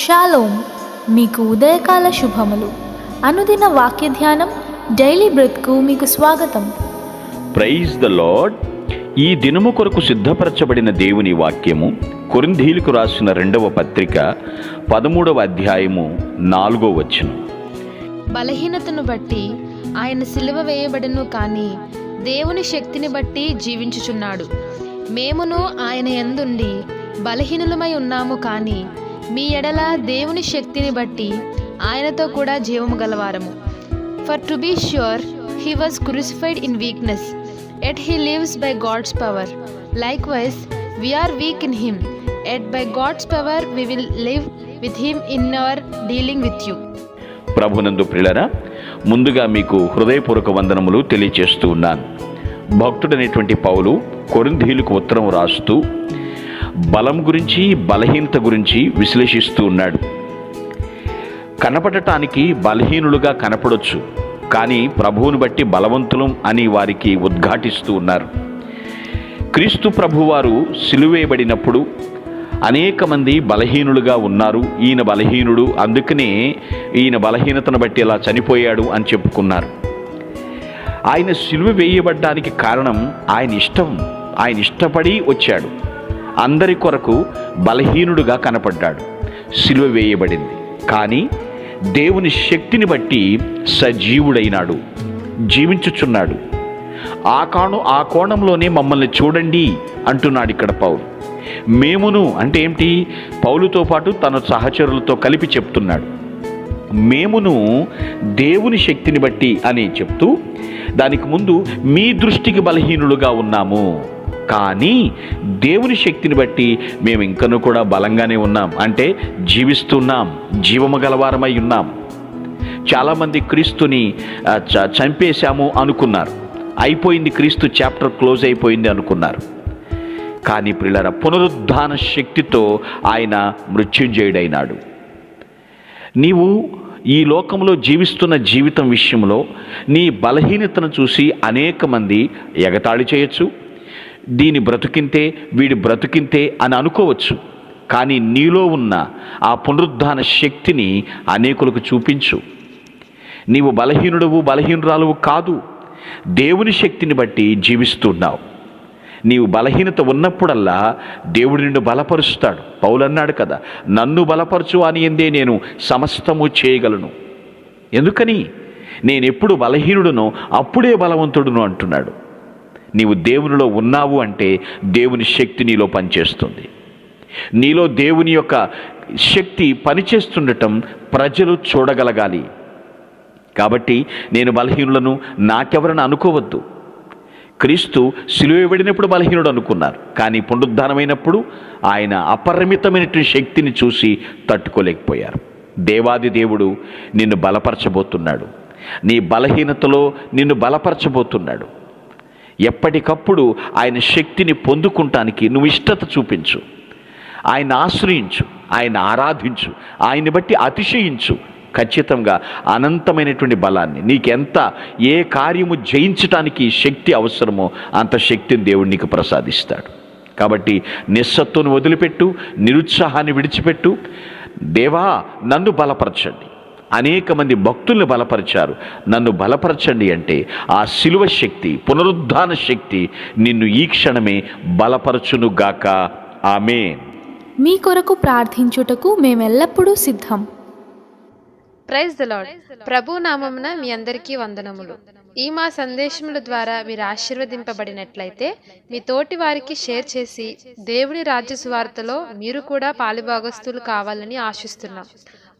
Shalom మీకు ఉదయకాల శుభములు. అనుదిన వాక్య ధ్యానం డైలీ బ్రెత్కు మీకు స్వాగతం. Praise the Lord. ఈ దినము కొరకు సిద్ధపరచబడిన దేవుని వాక్యము కొరింధీలకు రాసిన రెండవ పత్రిక పదమూడవ అధ్యాయము నాలుగో వచనం. బలహీనతను బట్టి ఆయన సిలువ వేయబడను కానీ దేవుని శక్తిని బట్టి జీవించుచున్నాడు. మేమును ఆయన యందుండి బలహీనులమై ఉన్నాము కానీ మీ ఎడల దేవుని శక్తిని బట్టి ఆయనతో కూడా జీవము గలవారము. For to be sure he was crucified in weakness yet he lives by God's power likewise we are weak in him yet by God's power we will live with him in our dealing with you ప్రభునందు ప్రిలరా ముందుగా మీకు హృదయపూర్వక వందనములు తెలియచేస్తూ ఉన్నాను. భక్తుడైనటువంటి పౌలు కొరింధీలకు ఉత్తరం రాస్తూ బలం గురించి బలహీనత గురించి విశ్లేషిస్తూ ఉన్నాడు. కనపడటానికి బలహీనులుగా కనపడొచ్చు కానీ ప్రభువుని బట్టి బలవంతులం అని వారికి ఉద్ఘాటిస్తూ ఉన్నారు. క్రీస్తు ప్రభువారు సిలువేయబడినప్పుడు అనేక మంది బలహీనులుగా ఉన్నారు. ఈయన బలహీనుడు అందుకనే ఈయన బలహీనతను బట్టి ఇలా చనిపోయాడు అని చెప్పుకున్నారు. ఆయన సిలువ వేయబడ్డానికి కారణం ఆయన ఇష్టం ఆయన ఇష్టపడి వచ్చాడు. అందరి కొరకు బలహీనుడుగా కనపడ్డాడు. సిలువ వేయబడింది. కానీ దేవుని శక్తిని బట్టి సజీవుడైనాడు. జీవించుచున్నాడు. ఆ కాను ఆ కోణంలోనే మమ్మల్ని చూడండి అంటున్నాడు ఇక్కడ పౌలు. మేమును అంటే ఏమిటి? పౌలుతో పాటు తన సహచరులతో కలిపి చెప్తున్నాడు. మేమును దేవుని శక్తిని బట్టి అని చెప్తూ దానికి ముందు మీ దృష్టికి బలహీనులుగా ఉన్నాము. కానీ దేవుని శక్తిని బట్టి మేము ఇంకను కూడా బలంగానే ఉన్నాం. అంటే జీవిస్తున్నాం. జీవము గలవారమై ఉన్నాం. చాలామంది క్రీస్తుని చ- చంపేశాము అనుకున్నారు. అయిపోయింది క్రీస్తు చాప్టర్ క్లోజ్ అయిపోయింది అనుకున్నారు. కానీ ప్రిలర పునరుద్ధాన శక్తితో ఆయన మృత్యుంజయుడైనాడు. నీవు ఈ లోకంలో జీవిస్తున్న జీవితం విషయంలో నీ బలహీనతను చూసి అనేక మంది ఎగతాళి చేయొచ్చు. దీని బ్రతుకింతే వీడి బ్రతుకింతే అని అనుకోవచ్చు. కానీ నీలో ఉన్న ఆ పునరుద్ధాన శక్తిని అనేకులకు చూపించు. నీవు బలహీనుడవు బలహీనురాలువు కాదు. దేవుని శక్తిని బట్టి జీవిస్తున్నావు నీవు బలహీనత ఉన్నప్పుడల్లా దేవుడు నిన్ను బలపరుస్తాడు. పౌలన్నాడు కదా నన్ను బలపరచు అని ఎందే నేను సమస్తము చేయగలను. ఎందుకని? నేను ఎప్పుడు బలహీనుడునో అప్పుడే బలవంతుడును అంటున్నాడు. నీవు దేవునిలో ఉన్నావు అంటే దేవుని శక్తి నీలో పనిచేస్తుంది. నీలో దేవుని యొక్క శక్తి పనిచేస్తుండటం ప్రజలు చూడగలగాలి. కాబట్టి నేను బలహీనులను నాకెవరని అనుకోవద్దు. క్రీస్తు సిలువేయబడినప్పుడు బలహీనుడు అనుకున్నారు. కానీ పునరుద్ధానమైనప్పుడు ఆయన అపరిమితమైనటువంటి శక్తిని చూసి తట్టుకోలేకపోయారు. దేవాది దేవుడు నిన్ను బలపరచబోతున్నాడు. నీ బలహీనతలో నిన్ను బలపరచబోతున్నాడు. ఎప్పటికప్పుడు ఆయన శక్తిని పొందుకుంటానికి నువ్వు ఇష్టత చూపించు. ఆయన ఆశ్రయించు ఆయన ఆరాధించు ఆయన్ని బట్టి అతిశయించు. ఖచ్చితంగా అనంతమైనటువంటి బలాన్ని నీకెంత ఏ కార్యము జయించటానికి శక్తి అవసరమో అంత శక్తిని దేవుడు నీకు ప్రసాదిస్తాడు. కాబట్టి నిస్సత్తును వదిలిపెట్టు నిరుత్సాహాన్ని విడిచిపెట్టు. దేవా నన్ను బలపరచండి. అనేక మంది భక్తుల్ని బలపరిచారు. నన్ను బలపరచండి అంటే ఆ శిలువ శక్తి పునరుద్ధాన శక్తి నిన్ను ఈ క్షణమే బలపరచునుగాక. ఆమె మీ కొరకు ప్రార్థించుటకు మేమెల్లప్పుడూ సిద్ధం. ప్రైజ్ ద లాడ్ ప్రభు నామమున మీ అందరికీ వందనములు. ఈ మా సందేశముల ద్వారా మీరు ఆశీర్వదింపబడినట్లయితే మీ తోటి వారికి షేర్ చేసి దేవుని రాజ్య సువార్తలో మీరు కూడా పాలిభాగస్తులు కావాలని ఆశిస్తున్నాం.